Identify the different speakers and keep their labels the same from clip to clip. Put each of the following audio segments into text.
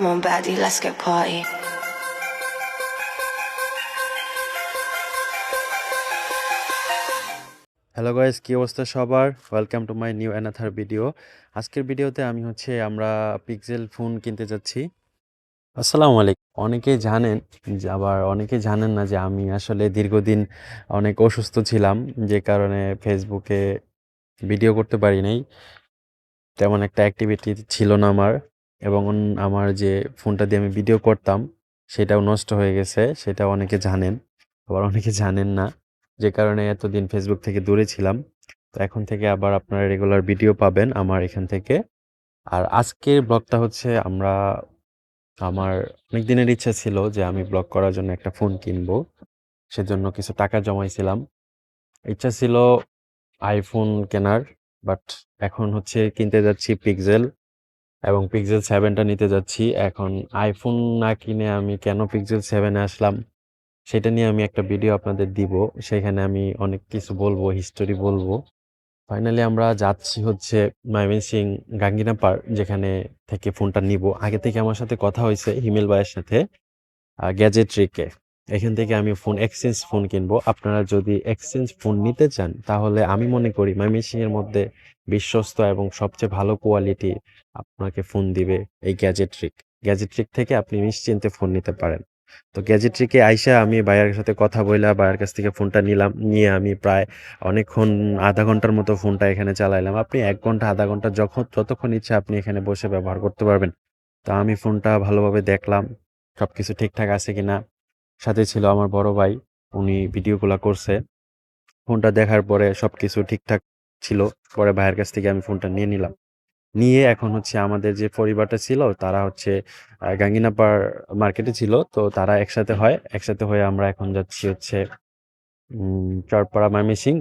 Speaker 1: Come on, baddie, let's get party.
Speaker 2: Hello guys কী অবস্থা সবার? Welcome to my new another video আজকের ভিডিওতে আমি হচ্ছে আমরা পিক্সেল ফোন কিনতে যাচ্ছি। আসসালামু আলাইকুম। অনেকেই জানেন আবার অনেকেই জানেন না যে আমি আসলে দীর্ঘদিন অনেক অসুস্থ ছিলাম যে কারণে ফেসবুকে ভিডিও করতে পারি নাই। তেমন একটা অ্যাক্টিভিটি ছিল না আমার। এবং আমার যে ফোনটা দিয়ে আমি ভিডিও করতাম, সেটাও নষ্ট হয়ে গেছে, সেটা অনেকে জানেন, আবার অনেকে জানেন না। যে কারণে এতদিন ফেসবুক থেকে দূরে ছিলাম। তো এখন থেকে আবার আপনারা রেগুলার ভিডিও পাবেন আমার এখান থেকে। আর আজকের ব্লগটা হচ্ছে আমরা, আমার অনেক দিনের ইচ্ছা ছিল যে আমি ব্লগ করার জন্য একটা ফোন কিনবো। সেজন্য কিছু টাকা জমাইছিলাম। ইচ্ছা ছিল আইফোন কেনার বাট এখন হচ্ছে কিনতে যাচ্ছি পিক্সেল এবং পিক্সেল সেভেনটা নিতে যাচ্ছি। এখন আইফোন না কিনে আমি কেন পিক্সেল সেভেনে আসলাম? সেটা নিয়ে আমি একটা ভিডিও আপনাদের দিব। সেখানে আমি অনেক কিছু বলব হিস্টোরি বলব। ফাইনালি আমরা যাচ্ছি হচ্ছে ময়মনসিং গাঙ্গিনা পার্ক যেখানে থেকে ফোনটা নিব। আগে থেকে আমার সাথে কথা হয়েছে হিমেল ভাইয়ের সাথে গ্যাজেট্রিকে এখান থেকে আমি ফোন এক্সচেঞ্জ ফোন কিনবো। আপনারা যদি এক্সচেঞ্জ ফোন নিতে চান, তাহলে আমি মনে করি এর মধ্যে বিশ্বস্ত এবং সবচেয়ে ভালো কোয়ালিটি আপনাকে ফোন দিবে এই গ্যাজেট্রিক গ্যাজেট্রিক থেকে আপনি নিশ্চিন্তে ফোন নিতে পারেন। তো গ্যাজেট্রিকে আইসা আমি ভাইয়ার সাথে কথা বইলা ভাইয়ার কাছ থেকে ফোনটা নিলাম, নিয়ে আমি প্রায় অনেকক্ষণ, আধা ঘণ্টার মতো ফোনটা এখানে চালাইলাম। আপনি এক ঘণ্টা, আধা ঘণ্টা যখন, যতক্ষণ ইচ্ছা আপনি এখানে বসে ব্যবহার করতে পারবেন। তো আমি ফোনটা ভালোভাবে দেখলাম সব কিছু ঠিকঠাক আছে কিনা। সাথে ছিল আমার বড় ভাই, উনি ভিডিওগুলো করছে। ফোনটা দেখার পরে সব কিছু ঠিকঠাক ছিল, পরে ভাইয়ের কাছ থেকে আমি ফোনটা নিয়ে নিলাম। নিয়ে এখন হচ্ছে আমাদের যে পরিবারটা ছিল, তারা হচ্ছে গাঙ্গিনাপাড় মার্কেটে ছিল, তো তারা একসাথে হয়। একসাথে হয়ে আমরা এখন যাচ্ছি হচ্ছে চরপাড়া ময়মনসিং,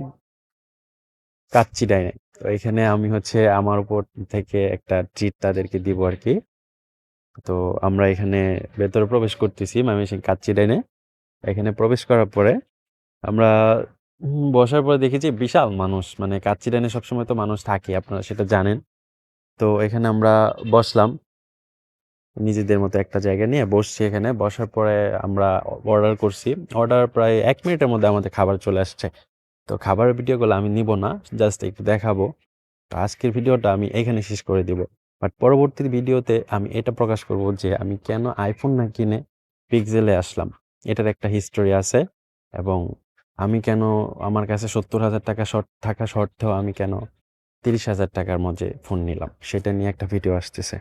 Speaker 2: কাচ্চি ডাইনে। তো এখানে আমি হচ্ছে আমার উপর থেকে একটা ট্রিট তাদেরকে দিব আর কি তো আমরা এখানে ভেতরে প্রবেশ করতেছি ময়মনসিং কাচ্চি ডাইনে। এখানে প্রবেশ করার পরে আমরা বসার পরে দেখেছি বিশাল মানুষ মানে কাচ্চি ডাইনে সবসময় তো মানুষ থাকে, আপনারা সেটা জানেন। তো এখানে আমরা বসলাম। নিজেদের মতো একটা জায়গা নিয়ে বসছি এখানে। বসার পরে আমরা অর্ডার করছি। অর্ডার প্রায় এক মিনিটের মধ্যে আমাদের খাবার চলে আসছে। তো খাবারের ভিডিওগুলো আমি নিব না, জাস্ট একটু দেখাবো। তো আজকের ভিডিওটা আমি এখানে শেষ করে দিব। বাট পরবর্তী ভিডিওতে আমি এটা প্রকাশ করব যে আমি কেন আইফোন না কিনে পিক্সেলে আসলাম। এটার একটা হিস্টোরি আছে এবং আমি কেন আমার কাছে সত্তর হাজার টাকা শর্ট, থাকা সত্ত্বেও আমি কেন তিরিশ হাজার টাকার মধ্যে ফোন নিলাম, সেটা নিয়ে একটা ভিডিও আসতেছে।